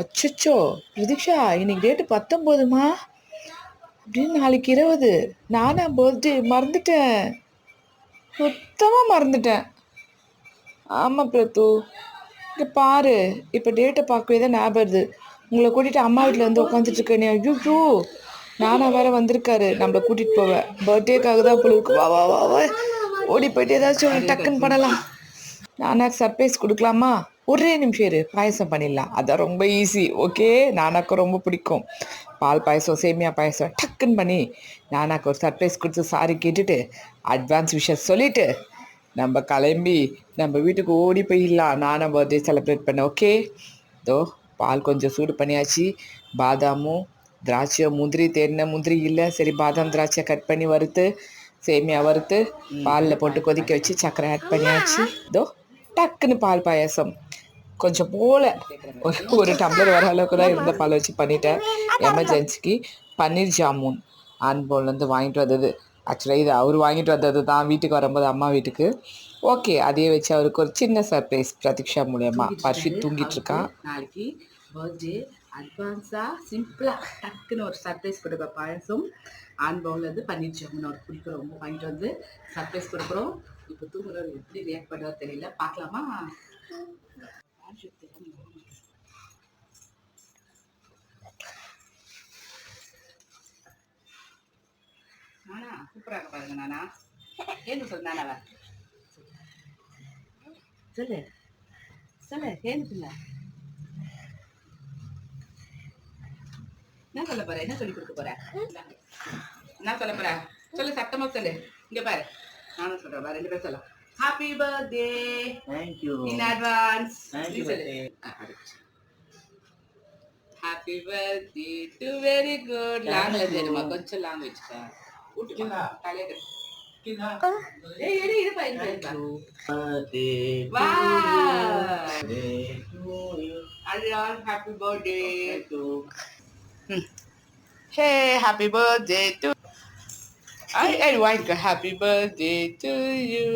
அச்சோ பிரதீக்ஷா இன்னைக்கு டேட்டு பத்தொம்போதுமா அப்படின்னு நாளைக்கு இருபது. நானா பர்த்டே மறந்துட்டேன். சுத்தமாக மறந்துட்டேன். ஆமாம் பிரத்து இங்கே பாரு. இப்போ டேட்டை பார்க்கவே தான் ஞாபகம் வருது. உங்களை கூட்டிகிட்டு அம்மா வீட்டில் வந்து உட்காந்துட்டு இருக்கேனே. ஐயோ நானா வேற வந்திருக்காரு. நம்மளை கூட்டிகிட்டு போவேன் பர்த்டேக்காக தான் போல இருக்கு வா வா வா வா. ஓடி போயிட்டு ஏதாச்சும் டக்குன்னு பண்ணலாம். நானா சர்ப்ரைஸ் கொடுக்கலாமா? ஒரே நிமிஷம் இரு பாயசம் பண்ணிடலாம். அதான் ரொம்ப ஈஸி ஓகே நானாக்கு ரொம்ப பிடிக்கும். பால் பாயசம் சேமியா பாயசம் டக்குன்னு பண்ணி நானாக்கு ஒரு சர்ப்ரைஸ் கொடுத்து சாரி கேட்டுட்டு அட்வான்ஸ் விஷயம் சொல்லிட்டு நம்ம கிளம்பி நம்ம வீட்டுக்கு ஓடி போயிடலாம். நானும் பர்த்டே செலிப்ரேட் பண்ண ஓகே இதோ பால் கொஞ்சம் சூடு பண்ணியாச்சு. பாதாமும் திராட்சையும் முந்திரி தேடின முந்திரி இல்லை. சரி பாதாம் திராட்சை கட் பண்ணி வறுத்து சேமியா வறுத்து பாலில் போட்டு கொதிக்க வச்சு சர்க்கரை ஆட் பண்ணியாச்சு. இதோ டக்குன்னு பால் பாயாசம். கொஞ்சம் போல. ஒரு ஒரு டம்ளர் வர அளவுக்கு தான் இருந்த பால் வச்சு பண்ணிட்டேன். எமர்ஜென்சிக்கு பன்னீர் ஜாமுன் ஆன்போன்லேருந்து வாங்கிட்டு வந்தது. ஆக்சுவலாக இது அவர் வாங்கிட்டு வந்தது தான். வீட்டுக்கு வரும்போது அம்மா வீட்டுக்கு. ஓகே அதையே வச்சு அவருக்கு ஒரு சின்ன சர்ப்ரைஸ் பிரதீக்ஷா மூலயமா. பர்ஷித் தூங்கிட்டு இருக்கான் நாளைக்கு பர்த்டே அட்வான்ஸாக சிம்பிளாக டக்குன்னு ஒரு சர்ப்ரைஸ் கொடுக்க பாயசம். ஆன் பவுன்லேருந்து பன்னீர் ஜாமுன் அவருக்கு பிடிக்கும். ரொம்ப வாங்கிட்டு வந்து சர்ப்ரைஸ் கொடுக்குறோம். இப்போ தூங்குறவர் எப்படி ரியாக்ட் பண்ணுறது தெரியல. பார்க்கலாமா? நானா? சூப்பராக பாருங்க நானா. ஏன்னு சொல் நானாவா சொல்லு. சொல்லு ஏன்னு சொல்ல என்ன சொல்ல போற? என்ன சொல்லி கொடுக்க போற? என்ன சொல்ல போற? சொல்லு சத்தமா சொல்லு. இங்க பாரு. நானும் சொல்றேன் பாரு. ரெண்டு பேரும் சொல்லலாம். Happy birthday. Thank you. In advance. Thank Literally. Ah, ah, ah. Happy birthday to very good language. A bunch of language. Hey, happy birthday to I anyway, happy birthday to you.